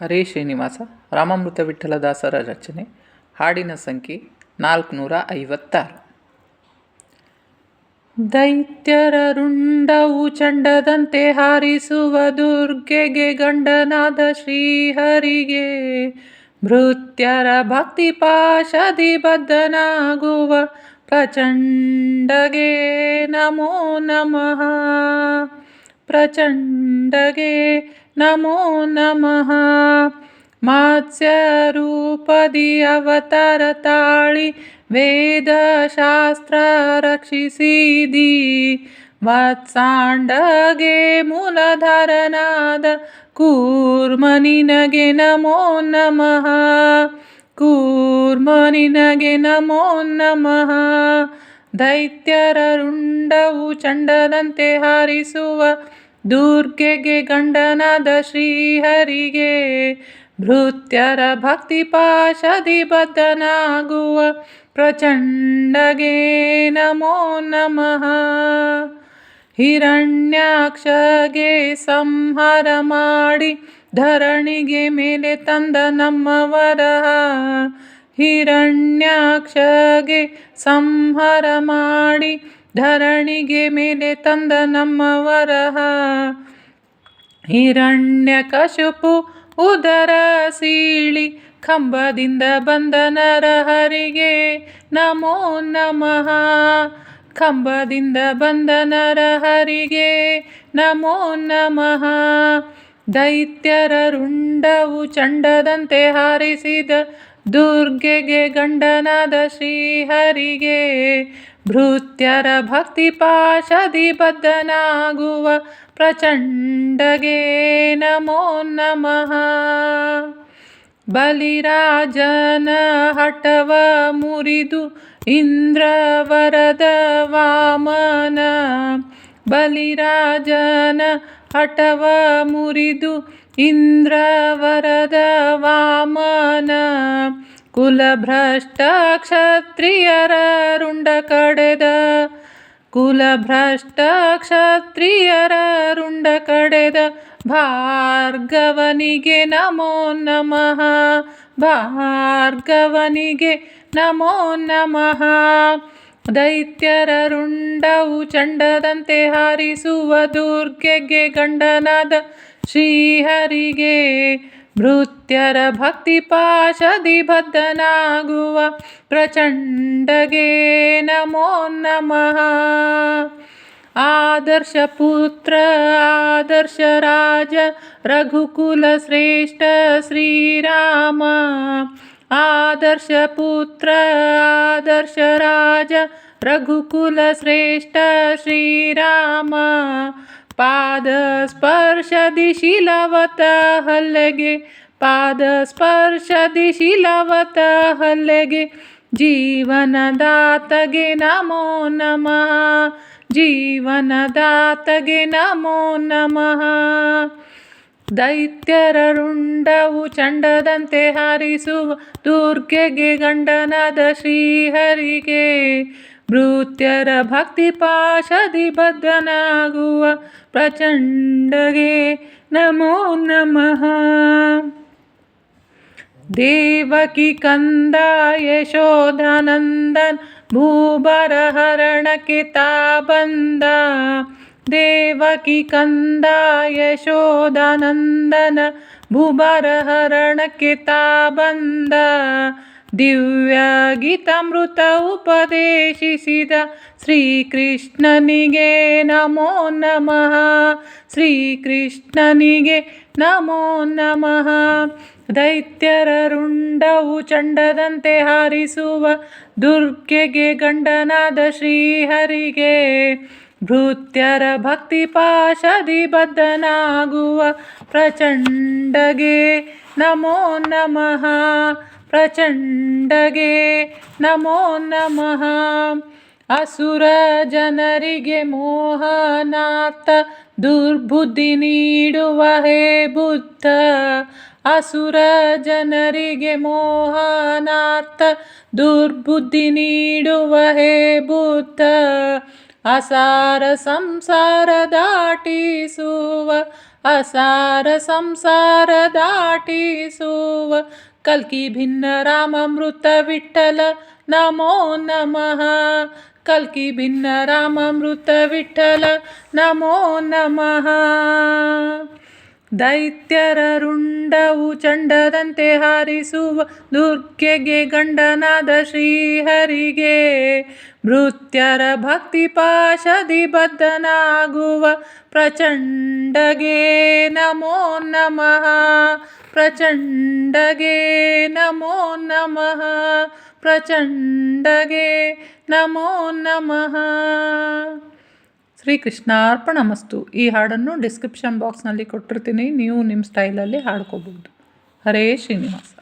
ಹರೇ ಶ್ರೀನಿವಾಸ, ರಾಮಾಮೃತ ವಿಠಲದಾಸರ ರಚನೆ, ಹಾಡಿನ ಸಂಖ್ಯೆ ನಾಲ್ಕುನೂರ ಐವತ್ತಾರು ದೈತ್ಯರ ರುಂಡವು ಚಂಡದಂತೆ ಹಾರಿಸುವ ದುರ್ಗೆಗೆ ಗಂಡನಾದ ಶ್ರೀಹರಿಗೆ ಭೃತ್ಯರ ಭಕ್ತಿ ಪಾಶದಿ ಬದ್ಧನಾಗುವ ಪ್ರಚಂಡಗೆ ನಮೋ ನಮಃ. ಪ್ರಚಂಡಗೆ ನಮೋ ನಮಃ ಮಾತ್ಸ್ಯರೂಪದಿ ಅವತಾರ ತಾಳಿ ವೇದಶಾಸ್ತ್ರ ರಕ್ಷಿಸಿದಿ ವತ್ಸಾಂಡಗೆ ಮೂಲಧರನಾದ ಕೂರ್ಮನಿನಗೆ ನಮೋ ನಮಃ ಕೂರ್ಮನಿನಗೆ ನಮೋ ನಮಃ ದೈತ್ಯರ ರುಂಡವು ಚಂಡದಂತೆ ಹಾರಿಸುವ ದುರ್ಗೆಗೆ ಗಂಡನಾದ ಶ್ರೀಹರಿಗೆ ಭೃತ್ಯರ ಭಕ್ತಿ ಪಾಶದಿ ಬದ್ಧನಾಗುವ ಪ್ರಚಂಡಗೆ ನಮೋ ನಮಃ. ಹಿರಣ್ಯಾಕ್ಷಗೆ ಸಂಹಾರ ಮಾಡಿ ಧರಣಿಗೆ ಮೇಲೆ ತಂದ ನಮ್ಮವರ ಹಿರಣ್ಯಾಕ್ಷಗೆ ಸಂಹಾರ ಮಾಡಿ ಧರಣಿಗೆ ಮೇಲೆ ತಂದ ನಮ್ಮವರ ಹಿರಣ್ಯಕಶುಪು ಉದರ ಸೀಳಿ ಕಂಬದಿಂದ ಬಂದ ನರಹರಿಗೆ. ನಮೋ ನಮಃ. ಕಂಬದಿಂದ ಬಂದ ನರಹರಿಗೆ. ನಮೋ ನಮಃ. ದೈತ್ಯರ ರುಂಡವು ಚಂಡದಂತೆ ಹಾರಿಸಿದ ದುರ್ಗೆಗೆ ಗಂಡನಾದ ಶ್ರೀಹರಿಗೆ ಭೃತ್ಯರ ಭಕ್ತಿ ಪಾಶದಿ ಬದ್ಧನಾಗುವ ಪ್ರಚಂಡಗೆ ನಮೋ ನಮಃ. ಬಲಿರಾಜನ ಹಠವ ಮುರಿದು ಇಂದ್ರವರದ ವಾಮನ ಬಲಿರಾಜನ ಹಠವ ಮುರಿದು ಇಂದ್ರವರದ ವಾಮನ ಕುಲಭ್ರಷ್ಟ ಕ್ಷತ್ರಿಯರ ರುಂಡ ಕಡೆದ ಕುಲಭ್ರಷ್ಟ ಕ್ಷತ್ರಿಯರ ರುಂಡ ಕಡೆದ ಭಾರ್ಗವನಿಗೆ ನಮೋ ನಮಃ, ಭಾರ್ಗವನಿಗೆ ನಮೋ ನಮಃ. ದೈತ್ಯರ ರುಂಡವು ಚಂಡದಂತೆ ಹಾರಿಸುವ ದುರ್ಗೆಗೆ ಗಂಡನಾದ ಶ್ರೀಹರಿಗೆ ಭೃತ್ಯರ ಭಕ್ತಿ ಪಾಶದಿ ಬದ್ಧನಾಗುವ ಪ್ರಚಂಡಗೆ ನಮೋ ನಮಃ. ಆದರ್ಶ ಪುತ್ರ, ಆದರ್ಶ ರಾಜ, ರಘುಕುಲ ಶ್ರೇಷ್ಠ ಶ್ರೀರಾಮ. ಆದರ್ಶ ಪುತ್ರ ಆದರ್ಶ ರಾಜ ರಘುಕುಲ ಶ್ರೇಷ್ಠ ಶ್ರೀರಾಮ ಪಾದ ಸ್ಪರ್ಶದಿ ಶಿಲವತ ಹಲ್ಲೆಗೆ ಪಾದ ಸ್ಪರ್ಶದಿ ಶಿಲವತ ಹಲ್ಲೆಗೆ ದೈತ್ಯರ ರುಂಡವು ಚಂಡದಂತೆ ಹಾರಿಸುವ ದುರ್ಗೆಗೆ ಗಂಡನಾದ ಶ್ರೀಹರಿಗೆ. ಭೃತ್ಯರ ಭಕ್ತಿ ಪಾಶದಿ ಬದ್ಧನಾಗುವ ಪ್ರಚಂಡಗೆ ನಮೋ ನಮಃ. ದೇವಕಿ ಕಂದ ಯಶೋಧಾನಂದನ್ ಹರಣಕ್ಕೆ ತಾ ಬಂದ ದೇವಕಿ ಕಂದ ಯಶೋದಾನಂದನ ಹರಣಕ್ಕೆ ತಾ ಬಂದ. ದಿವ್ಯ ಗೀತಾಮೃತ ಉಪದೇಶಿಸಿದ ಶ್ರೀಕೃಷ್ಣನಿಗೆ ನಮೋ ನಮಃ. ಶ್ರೀಕೃಷ್ಣನಿಗೆ ನಮೋ ನಮಃ. ದೈತ್ಯರ ರುಂಡವು ಚಂಡದಂತೆ ಹಾರಿಸುವ ದುರ್ಗೆಗೆ ಗಂಡನಾದ ಶ್ರೀಹರಿಗೆ ಭೃತ್ಯರ ಭಕ್ತಿ ಪಾಶದಿ ಬದ್ಧನಾಗುವ ಪ್ರಚಂಡಗೆ. ನಮೋ ನಮಃ. ಪ್ರಚಂಡಗೆ. ನಮೋ ನಮಃ. ಅಸುರ ಜನರಿಗೆ ಮೋಹನಾರ್ಥ ದುರ್ಬುದ್ಧಿ ನೀಡುವ ಹೇ ಬುದ್ಧ. ಅಸುರ ಜನರಿಗೆ ಮೋಹನಾರ್ಥ ದುರ್ಬುದ್ಧಿ ನೀಡುವ ಹೇ ಬುದ್ಧ. ಅಸಾರ ಸಂಸಾರ ದಾಟಿಸುವ ಅಸಾರ ಸಂಸಾರ ದಾಟಿಸುವ ಕಲ್ಕಿ ಭಿನ್ನ ರಾಮಮೃತ ವಿಠಲ ನಮೋ ನಮಃ ಕಲ್ಕಿ ಭಿನ್ನ ರಾಮಮೃತ ವಿಠಲ ನಮೋ ನಮಃ ದೈತ್ಯರ ರುಂಡವು ಚಂಡದಂತೆ ಹಾರಿಸುವ ದುರ್ಗೆಗೆ ಗಂಡನಾದ ಶ್ರೀಹರಿಗೆ. ಭೃತ್ಯರ ಭಕ್ತಿ ಪಾಶದಿ ಬದ್ಧನಾಗುವ ಪ್ರಚಂಡಗೆ ನಮೋ ನಮಃ. ಪ್ರಚಂಡಗೆ ನಮೋ ನಮಃ. ಪ್ರಚಂಡಗೆ ನಮೋ ನಮಃ. ಶ್ರೀಕೃಷ್ಣಾರ್ಪಣ ಮಸ್ತು ಈ ಹಾಡನ್ನು ಡಿಸ್ಕ್ರಿಪ್ಷನ್ ಬಾಕ್ಸ್ನಲ್ಲಿ ಕೊಟ್ಟಿರ್ತೀನಿ. ನೀವು ನಿಮ್ಮ ಸ್ಟೈಲಲ್ಲಿ ಹಾಡ್ಕೋಬೋದು ಹರೇ ಶ್ರೀನಿವಾಸ.